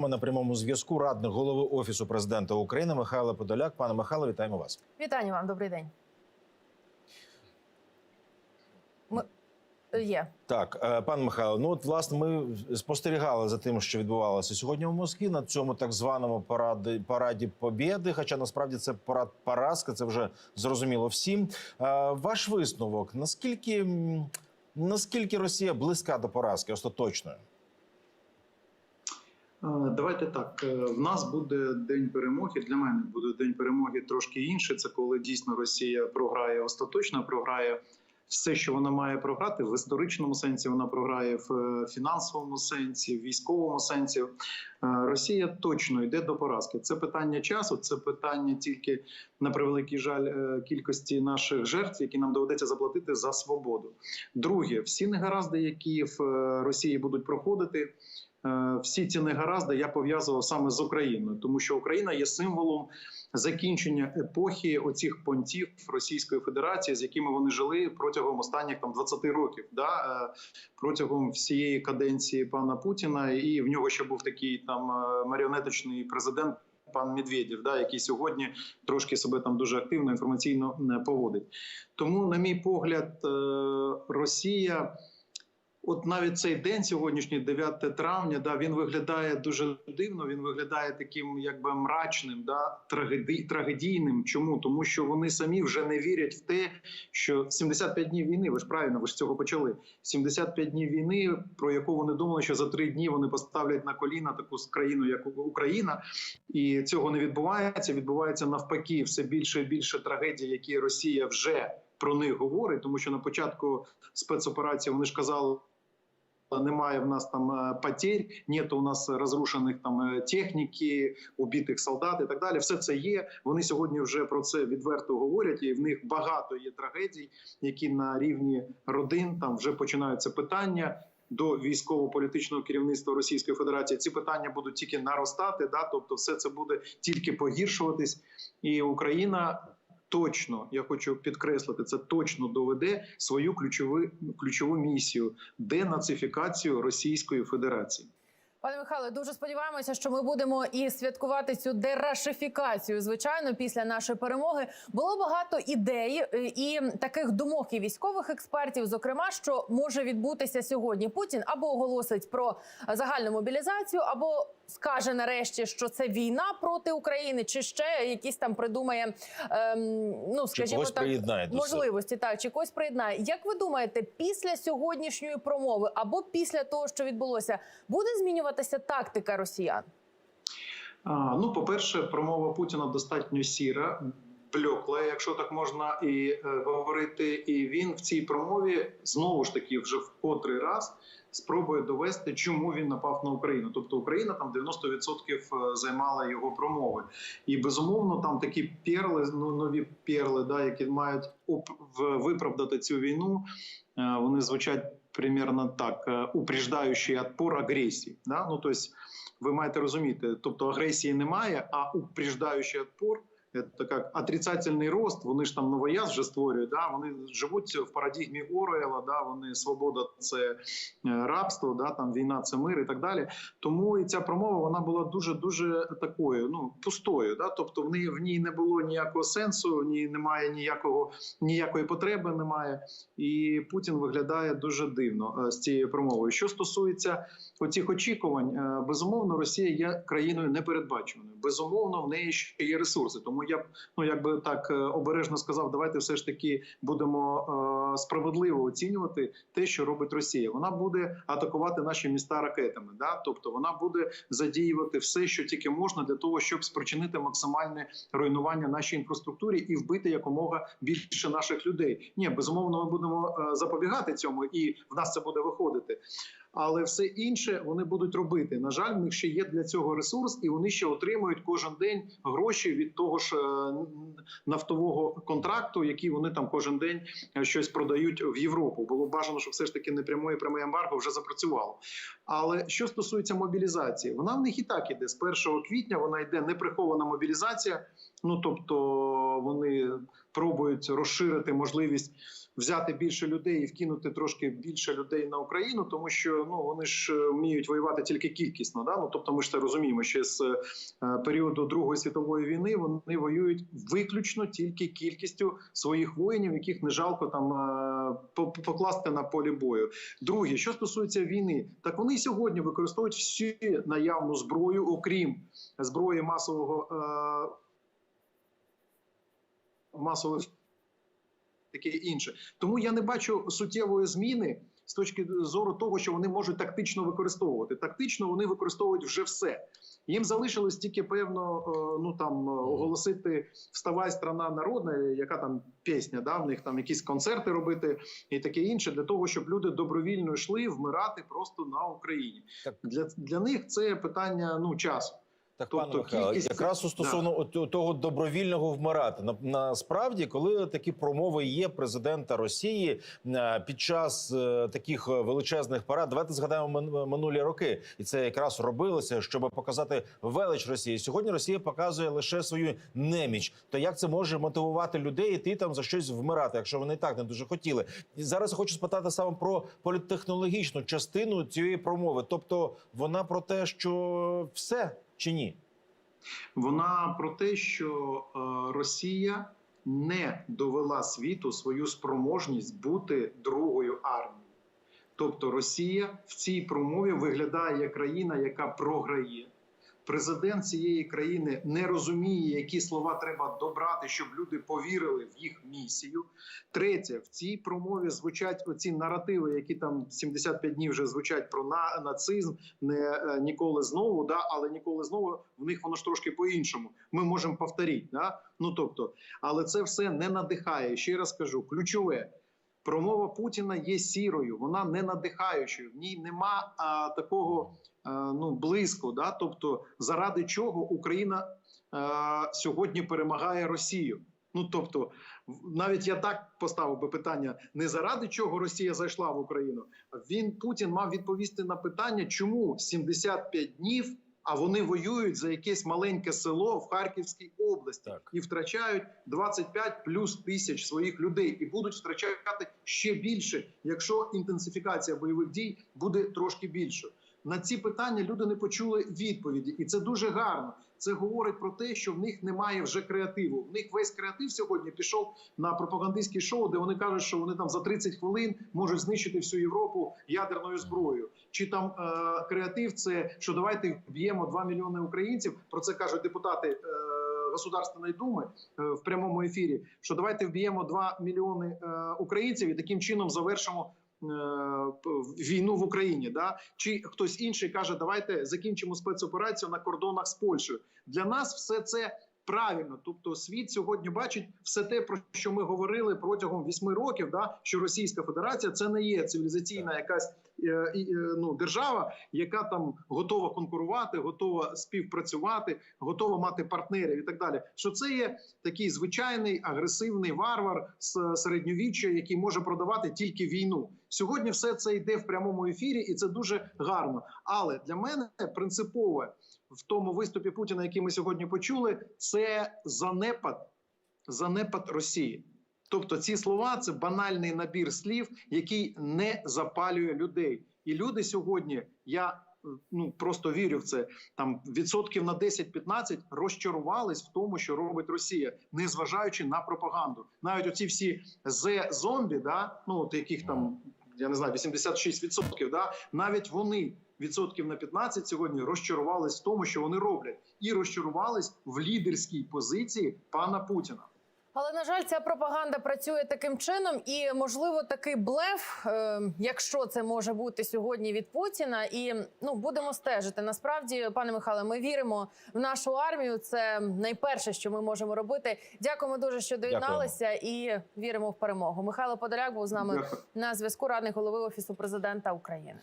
Ми на прямому зв'язку радник голови офісу президента України Михайло Подоляк. Пане Михайло, вітаємо вас. Вітання вам, добрий день. Ми... Є. Так, е, пане Михайло, ну от власне ми спостерігали за тим, що відбувалося сьогодні в Москві на цьому так званому параді параді Побєди. Хоча насправді це парад поразки, це вже зрозуміло всім. Е, Ваш висновок: наскільки наскільки Росія близька до поразки остаточної? Давайте так. е, В нас буде день перемоги. Для мене буде день перемоги трошки інше. Це коли дійсно Росія програє остаточно, програє все, що вона має програти в історичному сенсі. Вона програє в е, фінансовому сенсі, в військовому сенсі. Е, Росія точно йде до поразки. Це питання часу, це питання тільки на превеликий жаль кількості наших жертв, які нам доведеться заплатити за свободу. Друге, всі негаразди, які в Росії будуть проходити. Е, Всі ці негаразди я пов'язував саме з Україною, тому що Україна є символом закінчення епохи оцих понтів Російської Федерації, з якими вони жили протягом останніх там 20 років, да е, протягом всієї каденції пана Путіна, і в нього ще був такий там е, маріонеточний президент. Пан Медведєв, да, який сьогодні трошки себе там дуже активно інформаційно поводить. Тому, на мій погляд, Росія. От навіть цей день, сьогоднішній 9 травня, да він виглядає дуже дивно. Він виглядає таким, якби мрачним, да трагеді, трагедійним. Чому тому, що вони самі вже не вірять в те, що 75 днів війни. Ви ж правильно, ви ж цього почали. 75 днів війни, про яку вони думали, що за три дні вони поставлять на коліна таку країну, як Україна, і цього не відбувається. Відбувається навпаки, все більше і більше трагедій, які Росія вже про них говорить, тому що на початку спецоперації вони ж казали. Немає в нас там е, потерь, нет у нас розрушених там е, техніки, убитих солдат і так далі. Все це є. Вони сьогодні вже про це відверто говорять, і в них багато є трагедій, які на рівні родин там вже починаються питання. До військово-політичного керівництва Російської Федерації ці питання будуть тільки наростати. Да, тобто, все це буде тільки погіршуватись, і Україна точно я хочу підкреслити, це точно доведе свою ключову ключову місію денацифікацію Російської Федерації. Пане Михайло, дуже сподіваємося, що ми будемо і святкувати цю дерашифікацію. Звичайно, після нашої перемоги було багато ідей е, і таких думок і військових експертів, зокрема, що може відбутися сьогодні. Путін або оголосить про загальну мобілізацію, або скаже нарешті, що це війна проти України, чи ще якісь там придумає ем, ну скажімо так, можливості. Так чи когось приєднає. Як ви думаєте, після сьогоднішньої промови або після того, що відбулося, буде змінюватися тактика росіян? А, ну, по-перше, промова Путіна достатньо сіра, блекла, якщо так можна і е, говорити. І він в цій промові знову ж таки вже в котрий раз спробує довести, чому він напав на Україну. Тобто Україна там 90% займала його промови, і безумовно там такі перли, ну нові перли, да, які мають виправдати цю війну. е, Вони звучать примерно так: е, упреждаючий отпор агресії. Да? Ну, тобто, ви маєте розуміти, тобто агресії немає, а упреждаючий отпор. Як отрицательний рост. Вони ж там новояз вже створюють. Да? Вони живуть в парадігмі Оруела, да? Вони свобода це е, рабство, да? там війна це мир і так далі. Тому і ця промова вона була дуже дуже такою, ну пустою. Да? Тобто в ній в ній не було ніякого сенсу, в ній немає ніякого ніякої потреби. Немає, і Путін виглядає дуже дивно е, з цією промовою. Що стосується оцих очікувань, е, безумовно, Росія є країною непередбаченою. Безумовно, в неї ще є ресурси. Тому я б ну якби так е, обережно сказав, давайте все ж таки будемо е, справедливо оцінювати те, що робить Росія. Вона буде атакувати наші міста ракетами. Да, тобто вона буде задіювати все, що тільки можна, для того, щоб спричинити максимальне руйнування нашій інфраструктурі і вбити якомога більше наших людей. Ні, безумовно, ми будемо е, запобігати цьому, і в нас це буде виходити. Але все інше вони будуть робити. На жаль, в них ще є для цього ресурс, і вони ще отримують кожен день гроші від того ж е, нафтового контракту, який вони там кожен день е, щось продають в Європу. Було бажано, щоб все ж таки непрямої прямої ембарго вже запрацювало. Але що стосується мобілізації, вона в них і так іде з 1 квітня. Вона йде неприхована мобілізація. Ну тобто вони пробують розширити можливість взяти більше людей і вкинути трошки більше людей на Україну, тому що ну вони ж е, вміють воювати тільки кількісно. Да? Ну тобто, ми ж це розуміємо. Ще з е, періоду Другої світової війни вони воюють виключно тільки кількістю своїх воїнів, яких не жалко там е, покласти на полі бою. Друге, що стосується війни, так вони сьогодні використовують всю наявну зброю, окрім зброї масового е, масових таке інше. Тому я не бачу суттєвої зміни з точки зору того, що вони можуть тактично використовувати. Тактично вони використовують вже все. Їм залишилось тільки певно, е, ну там е, оголосити Вставай, страна народна, яка там пісня, да, в них там якісь концерти робити і таке інше, для того, щоб люди добровільно йшли вмирати просто на Україні. Для, для них це питання ну часу. Так, Тобто пане Михайло, кількість- якраз у стосовно от того добровільного вмирати. На, насправді, коли такі промови є президента Росії е, під час е, таких е, величезних парад, давайте згадаємо минулі роки, і це якраз робилося, щоб показати велич Росії. Сьогодні Росія показує лише свою неміч. То як це може мотивувати людей йти там за щось вмирати, якщо вони і так не дуже хотіли? І зараз я хочу спитати саме про політтехнологічну частину цієї промови. Тобто вона про те, що все чи ні? Вона про те, що е, Росія не довела світу свою спроможність бути другою армією. Тобто Росія в цій промові виглядає як країна, яка програє. Президент цієї країни не розуміє, які слова треба добрати, щоб люди повірили в їх місію. Третє, в цій промові звучать оці наративи, які там 75 днів вже звучать про на, нацизм, не е, ніколи знову, да, але ніколи знову в них воно ж трошки по-іншому. Ми можемо повторити. Да? Ну тобто, але це все не надихає. Ще раз кажу, ключове. Промова Путіна є сірою, вона не надихаючою. В ній нема а, такого ну близько. Да? Тобто, заради чого Україна а, сьогодні перемагає Росію. Ну тобто, навіть я так поставив би питання: не заради чого Росія зайшла в Україну. Він Путін мав відповісти на питання, чому 75 днів, а вони воюють за якесь маленьке село в Харківській області Так. і втрачають 25 плюс тисяч своїх людей, і будуть втрачати ще більше, якщо інтенсифікація бойових дій буде трошки більшою. На ці питання люди не почули відповіді, і це дуже гарно. Це говорить про те, що в них немає вже креативу. В них весь креатив сьогодні пішов на пропагандистське шоу, де вони кажуть, що вони там за 30 хвилин можуть знищити всю Європу ядерною зброєю. Чи там е, креатив це що давайте вб'ємо 2 мільйони українців. Про це кажуть депутати е, Государственної думи е, в прямому ефірі. Що давайте вб'ємо 2 мільйони е, українців і таким чином завершимо. Е, Війну в Україні, да чи хтось інший каже, давайте закінчимо спецоперацію на кордонах з Польщею. Для нас все це правильно. Тобто, світ сьогодні бачить все те, про що ми говорили протягом вісьми років. Да, що Російська Федерація це не є цивілізаційна якась е, е, ну, держава, яка там готова конкурувати, готова співпрацювати, готова мати партнерів і так далі. Що це є такий звичайний агресивний варвар з середньовіччя, який може продавати тільки війну. Сьогодні все це йде в прямому ефірі, і це дуже гарно. Але для мене принципове в тому виступі Путіна, який ми сьогодні почули, це занепад, занепад Росії. Тобто ці слова це банальний набір слів, який не запалює людей. І люди сьогодні, я ну просто вірю в це. Там відсотків на 10-15 розчарувались в тому, що робить Росія, незважаючи на пропаганду. Навіть оці всі зе зомбі, да ну от яких там я не знаю, 86%, да навіть вони відсотків на 15 сьогодні розчарувались в тому, що вони роблять, і розчарувались в лідерській позиції пана Путіна. Але на жаль, ця пропаганда працює таким чином, і можливо такий блеф, е, якщо це може бути сьогодні від Путіна, і ну будемо стежити. Насправді, пане Михайле, ми віримо в нашу армію. Це найперше, що ми можемо робити. Дякуємо дуже, що доєдналися, і віримо в перемогу. Михайло Подоляк був з нами Дякую. на зв'язку. Радник голови офісу президента України.